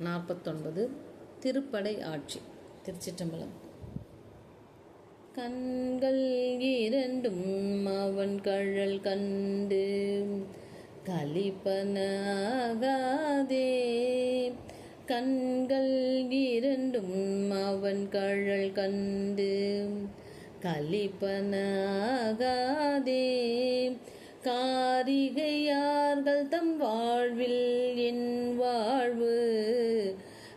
நாற்பத்தொன்பது திருப்படை ஆட்சி திருச்சிற்றம்பலம். கண்கள் இரண்டும் அவன் கழல் கண்டு கலிப்பனாகாதே கண்கள் இரண்டும் அவன் கழல் கண்டு கலிப்பனாகாதே காரிகையார்கள் தம் வாழ்வில் என் வாழ்வு.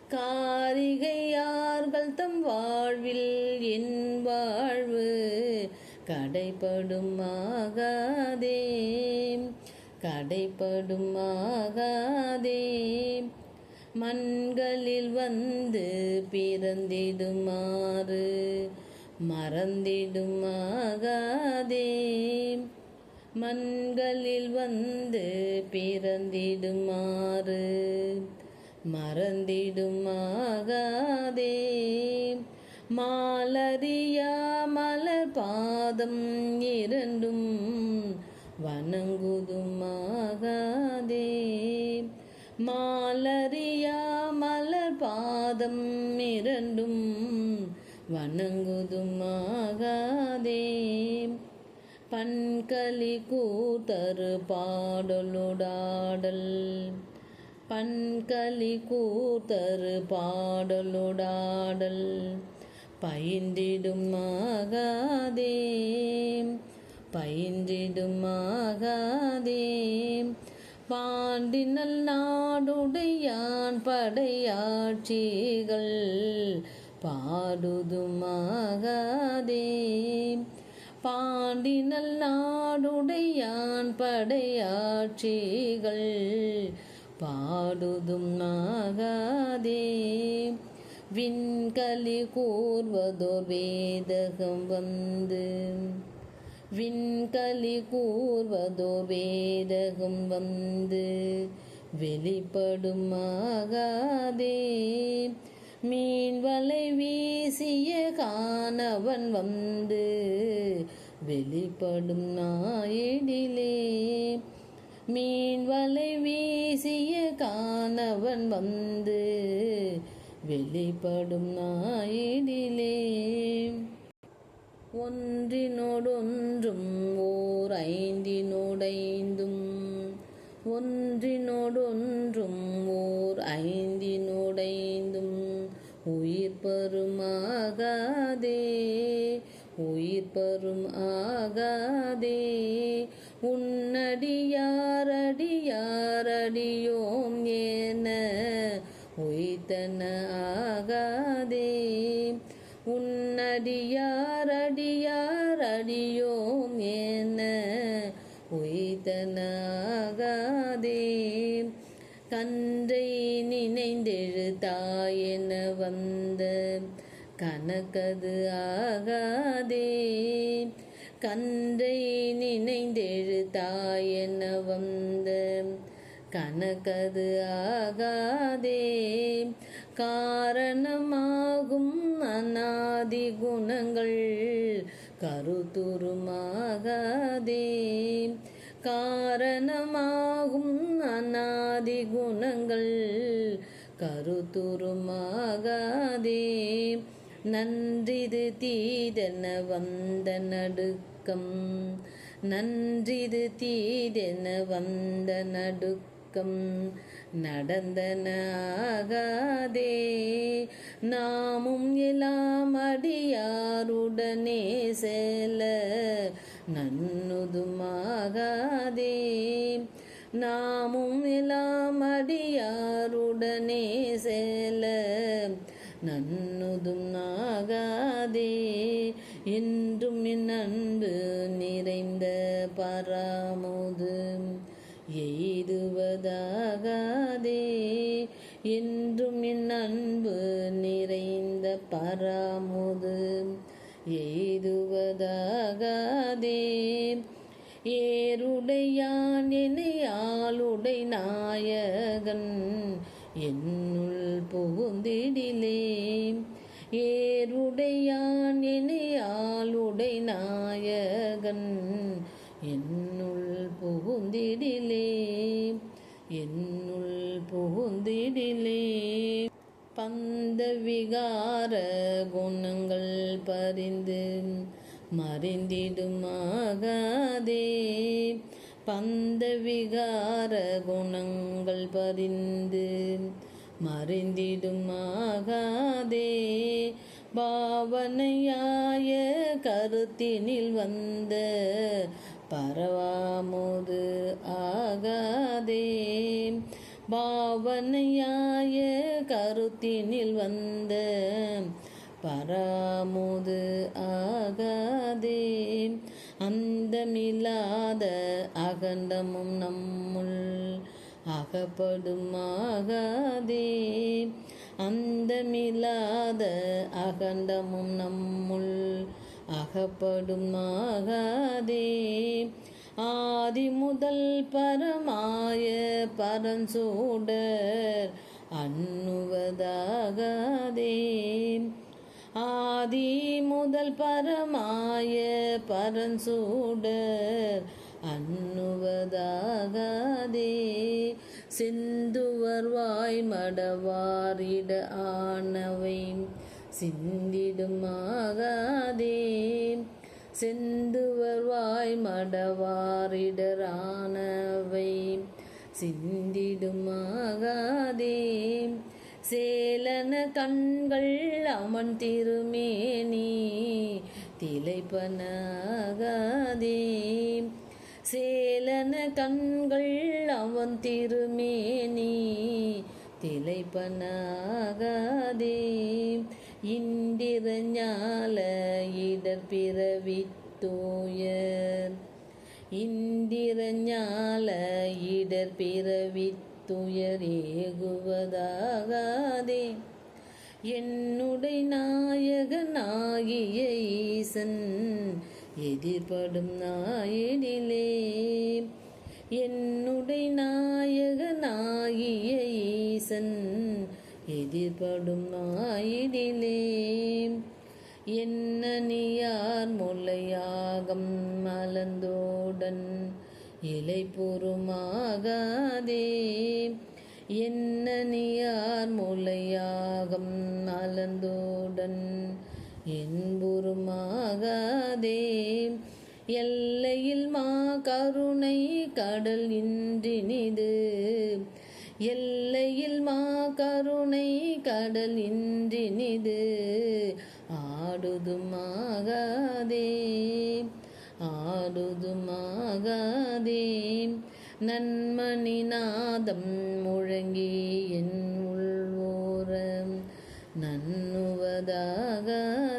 காரிகையார்கள் தம் வாழ்வில் என் வாழ்வு. கடைப்படும் ஆகாதே. கடைப்படும் ஆகாதே. மண்களில் வந்து பிறந்திடுமாறு. மறந்திடுமாகாதே. மண்களில் வந்து பிறந்திடுமாறு. மறந்திடுமாகாதே. மாலரியா மலர் பாதம் இரண்டும் வணங்குதுமாகாதே. மாலரியா மலர் பாதம் இரண்டும் வணங்குதுமாகாதே. பண்கலி கூத்தரு பாடலுடாடல். பண்கலி கூத்தரு பாடலுடாடல். பயின்றிடும் ஆகாதே. பயின்றிடும் ஆகாதே. பாண்டினல் நாடுடையான் படையாட்சிகள். பாடுதுமாகாதே பாண்டி நல்லாடுடையான் படையாட்சிகள். பாடுதும் நாகாதே. விண்கலி கூர்வதோ வேதகம் வந்து. விண்கலி கூர்வதோ வேதகம் வந்து. வெளிப்படும் ஆகாதே. மீன் வலை வீசிய காணவன் வந்து. வெளிப்படும் நாயடிலே மீன் வலை வீசிய காணவன் வந்து வெளிப்படும் நாயிடிலே ஒன்றினோடொன்றும் ஓர் ஐந்தினோடைந்தும் ஒன்றினோடொன்றும் ஓர் ஐந்தினோடைந்தும் உயிர் பருமாகாதே. உயிர் பரும் ஆகாதே. உன்னடியாரடியாரடியோம் ஏன. உய்தன ஆகாதே. உன்னடியாரடியாரடியோம் ஏன. உய்தன ஆகாதே. கன்றை நினைந்தெழுத்தாயென வந்த. கனக்கது ஆகாதே. கன்றை நினைந்தெழுத்தாயென வந்த. கனக்கது ஆகாதே. காரணமாகும் அநாதி குணங்கள் கருத்துருமாகாதே காரணமாகும் அநாதி குணங்கள் கருத்துருமாகாதே நன்றிது தீதென வந்த நடுக்கம். நன்றிது தீதென வந்த நடுக்கம். நடந்தன ஆகாதே. நாமும் எல்லாம் அடியாருடனே செல நன்னுதுமாகாதே நாமும் எல்லாம் அடியாருடனே செல நன் என்றும் என் அன்பு நிறைந்த பராமுது. எய்துவதாகாதே என்றும் என் அன்பு நிறைந்த பராமுது. எய்துவதாகாதே ஏருடையான் என்னை ஆளுடை நாயகன். என்னுள் புகுந்திடிலே ஏருடையான் என ஆளுடை நாயகன். என்னுள் புகுந்திடிலே என்னுள் புகுந்திடிலே. பந்த விகார குணங்கள் பறிந்து மறிந்திடுமாகாதே. பந்த விகார குணங்கள் பறிந்து மறைந்திடுமாகாதே பாவனையாய கருத்தினில் வந்த பரவாமுது ஆகாதே பாவனையாய கருத்தினில் வந்த பராமுது ஆகாதே அந்தமில்லாத அகண்டமும் நம்முள் அகப்படும் ஆகாதே. அந்தமில்லாத அகண்டமும் நம்முள் அகப்படும் ஆகாதே. ஆதி முதல் பரமாய பரஞ்சூடர் அண்ணுவதாகாதே. ஆதி முதல் பரமாய பரஞ்சூடர் அண்ணுவதாகாதே. சிந்துவர் வாய் மடவாரிட ஆனவை சிந்திடுமாகாதே. செந்துவர் வாய் மடவாரிடரானவை சிந்திடுமாகாதே. சேலன கண்கள் அவன் திருமேனி திளைப்பனாகாதே. சேலன கண்கள் அவன் திருமேனி திளைப்பனாகாதே. இந்திர ஞால இடர் பிறவி தூயர் இந்திர ஞால இடர் பிறவி துயர் ஏகுவதாகாதே. என்னுடைய நாயகனாகிய ஈசன் எதிர்படும் நாயனிலே. என்னுடைய நாயக நாயிய ஈசன் எதிர்படும் நாயினிலே. என்ன நீயார் முல்லையாகம் மலர்ந்தோடன் இலை பொறுமாகாதே என்ன நீயார் முல்லையாகம் மலர்ந்தோடன் என்புருமாகாதே. எல்லையில் மா கருணை கடல் இன்றினிது எல்லையில் மா கருணை கடல் இன்றினிது ஆடுதுமாகாதே. ஆடுதுமாகாதே. நன்மணி நாதம் முழங்கி என் உள்வோரம் நன்னுவதாகாதே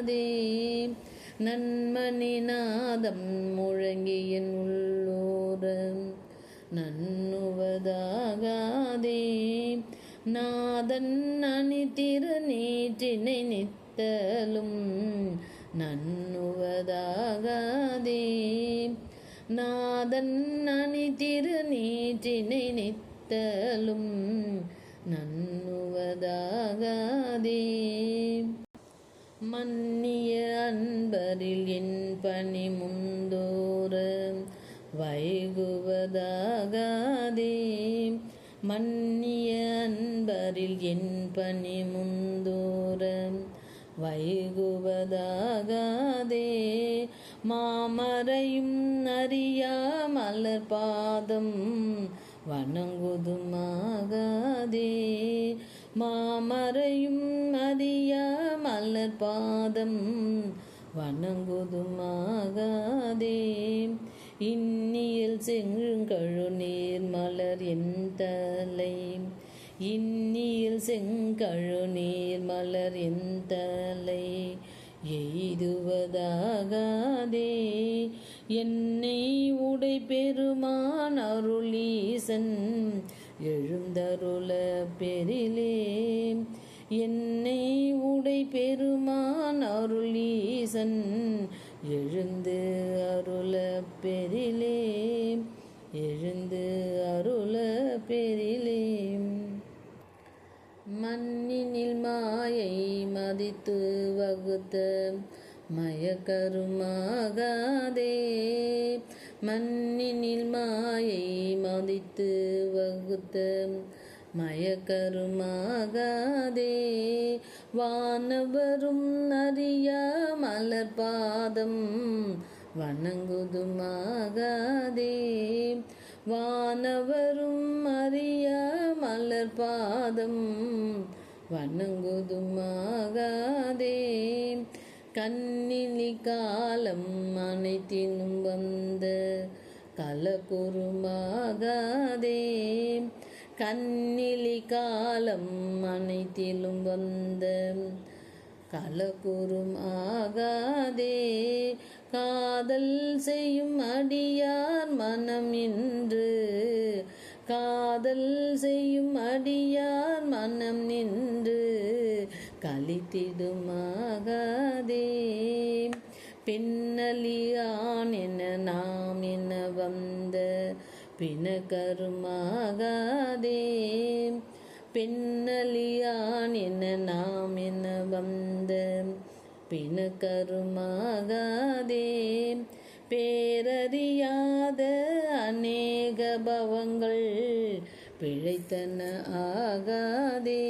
நன்மணி நாதம் முழங்கி என் உள்ளோரம் நன்னுவதாகாதே நாதன் அணிதிரு நீற்றினை நித்தலும். நன்னுவதாகாதே நாதன் அணிதிரு நீற்றினை நித்தலும். நன்னுவதாகாதே. மன்னிய அன்பரில் என் பணி முந்தோர வைகுவதாகாதே. மன்னிய அன்பரில் என் பணி முந்தோர வைகுவதாகாதே. மாமரையும் அறியா மலர் பாதம் வணங்குதுமாகாதே. மாமறையும் அதிய மலர் பாதம் வணங்குதுமாகாதே. இன்னியல் செங்கழு நீர் மலர் என் தலை. இன்னியல் செங்கழு நீர் மலர் என் தலை. எய்துவதாகாதே. என்னை உடை பெருமான் அருளீசன். எழுந்தருள பெரிலே என்னை உடை பெருமான் அருளீசன் எழுந்து அருள பெரிலே எழுந்து அருள பெரிலே மண்ணினில் மாயை மதித்து வகுத்த மயக்கருமாகாதே. மண்ணினில் மாயை மதித்து வகுத்த மயக்கருமாகாதே வானவரும் அறிய மலர் பாதம் வணங்குதுமாகாதே வானவரும் அறிய மலர் பாதம் வணங்குதுமாகாதே கண்ணினி காலம் அனைத்தினும் வந்த கலகுருமாகாதே கண்ணிலி காலம் அனைத்திலும் வந்த கலக்குறும் ஆகாதே காதல் செய்யும் அடியார் மனம் நின்று காதல் செய்யும் அடியார் மனம் நின்று கலித்திடுமாகாதே பின்னலியான் என நாம் என வந்த பிணக்கருமாகாதே பின்னலியான் என நாம் என வந்த பிணக்கருமாகாதே பேரறியாத அநேக பவங்கள் பிழைத்தன ஆகாதே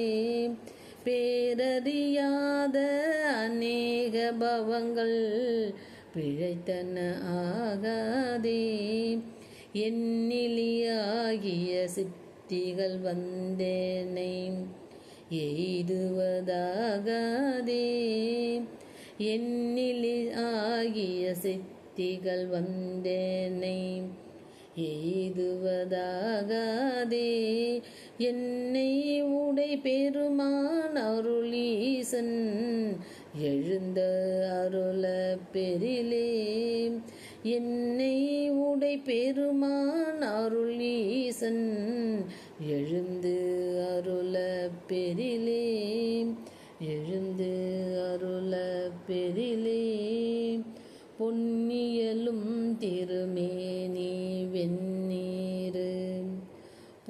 பேரறியாத அநேக பவங்கள் பிழைத்தன ஆகாதே. எண்ணிலியாகிய சித்திகள் வந்தேனை எய்துவதாகாதே. எண்ணிலி ஆகிய சித்திகள் வந்தேனை எய்துவதாகாதே. என்னை உடை பெருமான் அருளீசன் எழுந்த அருள பெரிலே என்னை உடை பெருமான் அருளீசன் எழுந்து அருள பெரிலே எழுந்து அருள பெரிலே பொன்னியலும் திருமேனி வெண்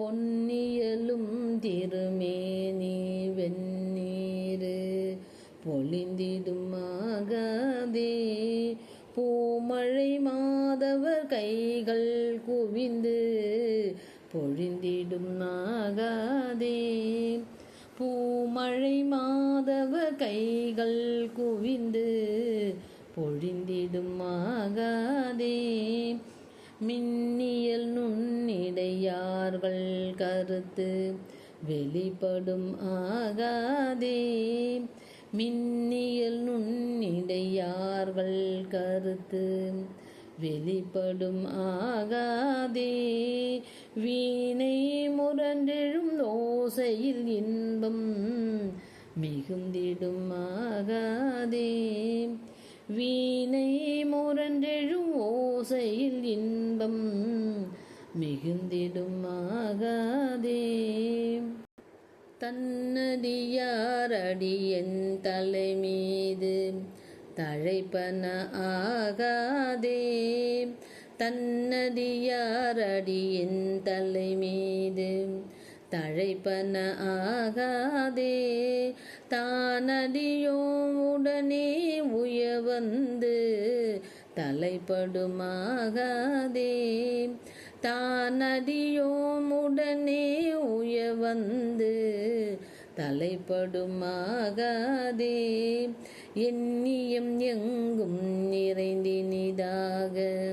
பொன்னியலும் திருமேனி வெந்நீரு பொழிந்திடுமாகாதே. பூமழை மாதவர் கைகள் குவிந்து பொழிந்திடும் நாகாதே. பூமழை மாதவர் கைகள் குவிந்து பொழிந்திடும் ஆகாதே மின்னியல் நுண்ணிடையார்கள் கருத்து வெளிப்படும் ஆகாதே. மின்னியல் நுண்ணிடையார்கள் கருத்து வெளிப்படும் ஆகாதே. வீணை முரண்டெழும் ஓசையில் இன்பம் மிகுந்திடும் ஆகாதே. வீணை முரண்டெழும் ஓசையில் இன்பம் மிகுந்திடுமாகாதே தன்னடியாரடியன் தலை மீது தழைப்பன ஆகாதே. தன்னடியாரடியன் தலை மீது தழைப்பன ஆகாதே. தானடியோ உடனே உய வந்து தலைப்படுமாகாதே. தானடியோம் உடனே உய வந்து தலைப்படுமாகாதே. எண்ணியம் எங்கும் நிறைந்தினிதாக.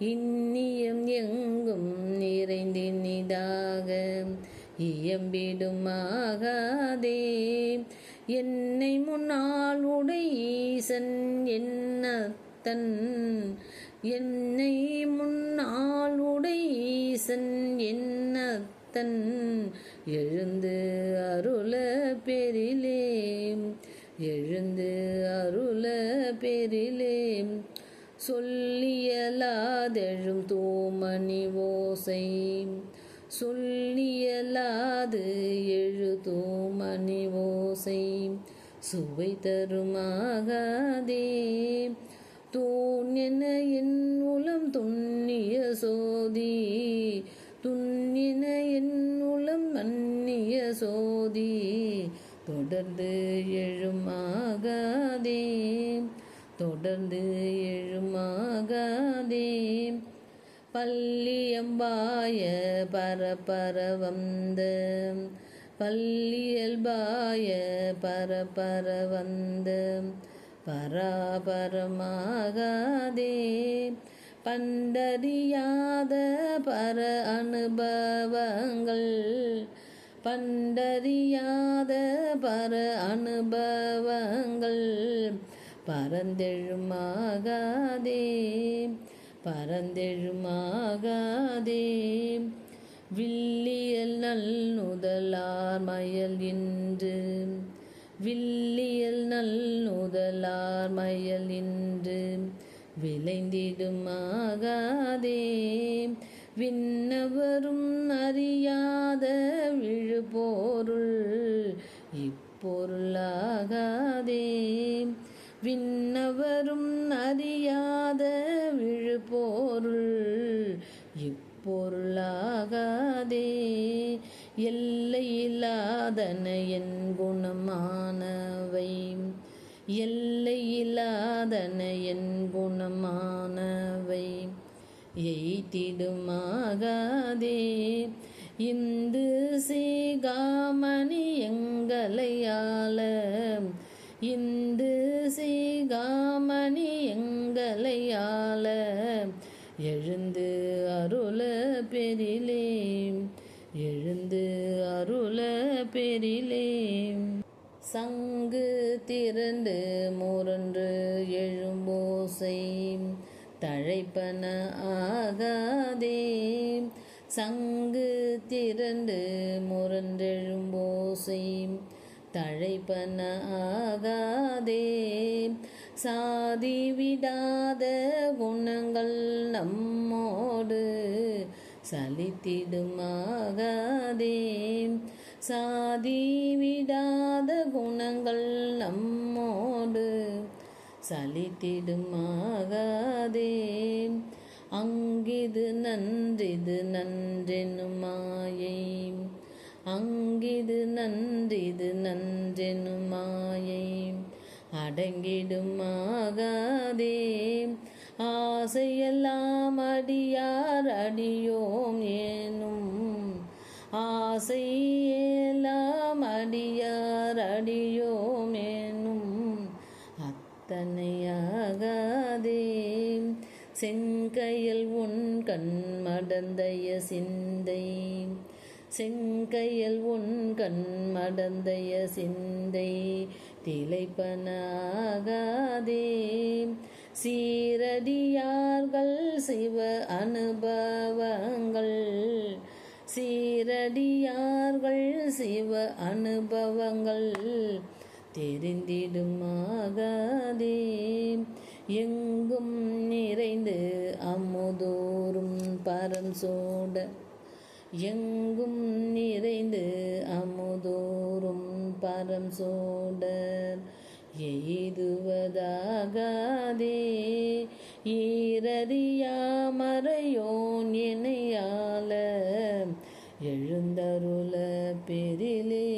இன்னியம் எங்கும் நிறைந்தினிதாக. இயம்பிடும் ஆகாதே என்னை முன்னால் உடை ஈசன் என்னத்தன்? என்னை முன்னால் உடை ஈசன் என்னத்தன்? எழுந்து அருள பெரிலே எழுந்து அருள பெரிலே சொல்லியலாதெழும் தோமணி ஓசை. சொல்லியலாது எழுதோ மணி ஓசை. சுவை தருமாகாதே. தூண் என என் உளம் துண்ணிய சோதி. துண்ணின என் உளம் மன்னிய சோதி. தொடர்ந்து எழுமாகாதே. தொடர்ந்து எழுமாகாதே. பள்ளியம்பாய பரபர வந்த பள்ளியல்பாய பரபர வந்த பராபரமாகாதே. பண்டறியாத பர அனுபவங்கள். பண்டறியாத பர அனுபவங்கள். பரந்தெழுமாகாதே. பரந்தெழுமாகாதே. வில்லியல் நல்நுதலார் மயல் இன்று வில்லியல் நல்நுதலார் மயல் இன்று விளைந்திடுமாகாதே விண்ணவரும் அறியாத விழுபொருள் இப்பொருளாகாதே விண்ணவரும் அறியாத விழுபொருள் இப்பொருளாகாதே. எல்லையில்லாதன என் குணமானவை எல்லையில்லாதன என் குணமானவை. எய்திடுமாகாதே. இந்து சீகாமணி எங்களையால இந்து சீகாமணி எங்களையால எழுந்து அருள பெரிலே எழுந்து அருள பெரிலே சங்கு திரண்டு முரன்று எழும்போசை. தழைப்பன ஆகாதே. சங்கு திரண்டு முரன்றெழும்போசை. தழைப்பன ஆகாதே சாதி விடாத குணங்கள் நம்மோடு சலித்திடுமாகாதே. சாதி விடாத குணங்கள் நம்மோடு சலித்திடுமாகாதே. அங்கிது நன்றிது நன்றெனும் மாயை அங்கிது நன்றிது நன்றெனும் மாயை. அடங்கிடுமாகாதே ஆசையெல்லாம் அடியார் அடியோம் ஏனும். ஆசையெல்லாம் அடியார் அடியோம் ஏனும். அத்தனையாகாதே செங்கையில் உன் கண் மடந்தைய சிந்தை. செங்கையல் உன் கண் மடந்தைய சிந்தை திளைப்பனாகாதே. சீரடியார்கள் சிவ அனுபவங்கள் சீரடியார்கள் சிவ அனுபவங்கள் தெரிந்திடுமாகாதே. எங்கும் நிறைந்து அமுதோறும் பரன் சோட எங்கும் நிறைந்து அமுதோறும் பரம் சோடர். எய்துவதாகாதே ஈரறியாமறையோன் இணையால எழுந்தருள பெரிலே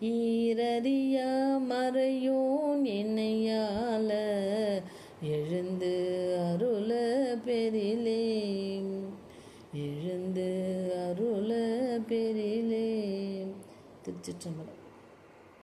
ஈரறியாமறையோன் என் எழுந்து அருள பெரிலே திருச்சிற்றம்பலம்